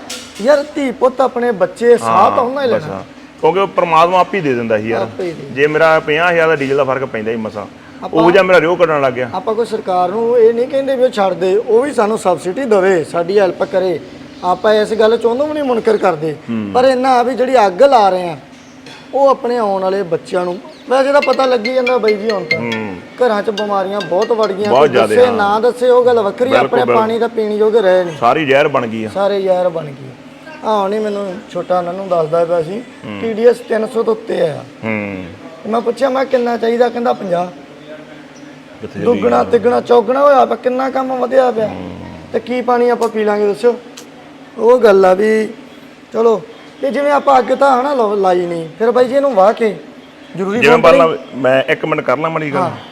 ਯਾਰ ਧੀ ਪੁੱਤ ਆਪਣੇ ਬੱਚੇ ਸਾਥ ਉਹਨਾਂ ਹੀ ਲੈਣਾ। ਕਿਉਂਕਿ ਉਹ ਪ੍ਰਮਾਤਮਾ ਆਪ ਹੀ ਦੇ ਦਿੰਦਾ ਸੀ ਯਾਰ। ਆਪੇ ਹੀ ਦੇ। ਜੇ ਮੇਰਾ 50000 ਦਾ ਡੀਜ਼ਲ ਦਾ ਫ਼ਰਕ ਪੈਂਦਾ ਹੀ ਮਸਾਂ ਉਹ ਜਿਹਾ ਮੇਰਾ ਰਿਓ ਕੱਢਣ ਲੱਗ ਗਿਆ। ਆਪਾਂ ਕੋਈ ਸਰਕਾਰ ਨੂੰ ਇਹ ਨਹੀਂ ਕਹਿੰਦੇ ਵੀ ਉਹ ਛੱਡ ਦੇ ਉਹ ਵੀ ਸਾਨੂੰ ਸਬਸਿਡੀ ਦੇਵੇ ਸਾਡੀ ਹੈਲਪ ਕਰੇ। ਆਪਾਂ ਇਸ ਗੱਲ ਚ ਉਹਨੂੰ ਵੀ ਨਹੀਂ ਮੁਨਕਰ ਕਰਦੇ। ਪਰ ਇਹਨਾਂ ਆ ਵੀ ਜਿਹੜੀ ਅੱਗ ਲਾ ਰਹੇ ਆ ਉਹ ਆਪਣੇ ਆਉਣ ਵਾਲੇ ਬੱਚਿਆਂ ਨੂੰ ਵੈਸੇ ਤਾਂ ਪਤਾ ਲੱਗੀ ਜਾਂਦਾ ਬਾਈ ਜੀ ਹੁਣ ਤਾਂ। ਹੂੰ। ਘਰਾਂ 'ਚ ਬਿਮਾਰੀਆਂ ਬਹੁਤ ਵੜ ਗਈਆਂ। ਬਹੁਤ ਜ਼ਿਆਦੇ, ਦੱਸੇ ਨਾ ਦੱਸੇ ਉਹ ਗੱਲ ਵੱਖਰੀ ਆਪਣੇ ਬਿਲਕੁਲ, ਪਾਣੀ ਦਾ ਪੀਣ ਯੋਗ ਰਹੇ ਨਹੀਂ। ਸਾਰੀ ਜ਼ਹਿਰ ਬਣ ਗਈ ਆ। ਸਾਰੇ ਯਾਰ ਬਣ ਗਏ ਆਹ ਨਹੀਂ ਮੈਨੂੰ ਛੋਟਾ ਨਨੂੰ ਦੱਸਦਾ ਪਿਆ ਸੀ TDS 300 ਤੋਂ ਉੱਤੇ ਆ। ਹੂੰ। ਮੈਂ ਪੁੱਛਿਆ ਮੈਂ ਕਿੰਨਾ ਚਾਹੀਦਾ? ਕਹਿੰਦਾ 50 ਕਿੱਥੇ ਦੁੱਗਣਾ ਤਿੱਗਣਾ ਚੌਗਣਾ ਹੋਇਆ ਪਿਆ ਕਿੰਨਾ ਕੰਮ ਵਧਿਆ ਪਿਆ। ਤੇ ਕੀ ਪਾਣੀ ਆਪਾਂ ਪੀ ਲਾਂਗੇ ਦੱਸਿਓ? ਉਹ ਗੱਲ ਆ ਵੀ ਚਲੋ ਤੇ ਜਿਵੇਂ ਆਪਾਂ ਅੱਗ ਤਾਂ ਹਨਾ ਲਾਈ ਨਹੀਂ ਫਿਰ ਬਾਈ ਜੀ ਇਹਨੂੰ ਵਾਹ ਕੇ ਜ਼ਰੂਰੀ ਜਿਵੇਂ ਲਾ ਮੈਂ ਇੱਕ ਮਿੰਟ ਕਰ ਲਾਂ ਮੜੀ ਗੱਲ।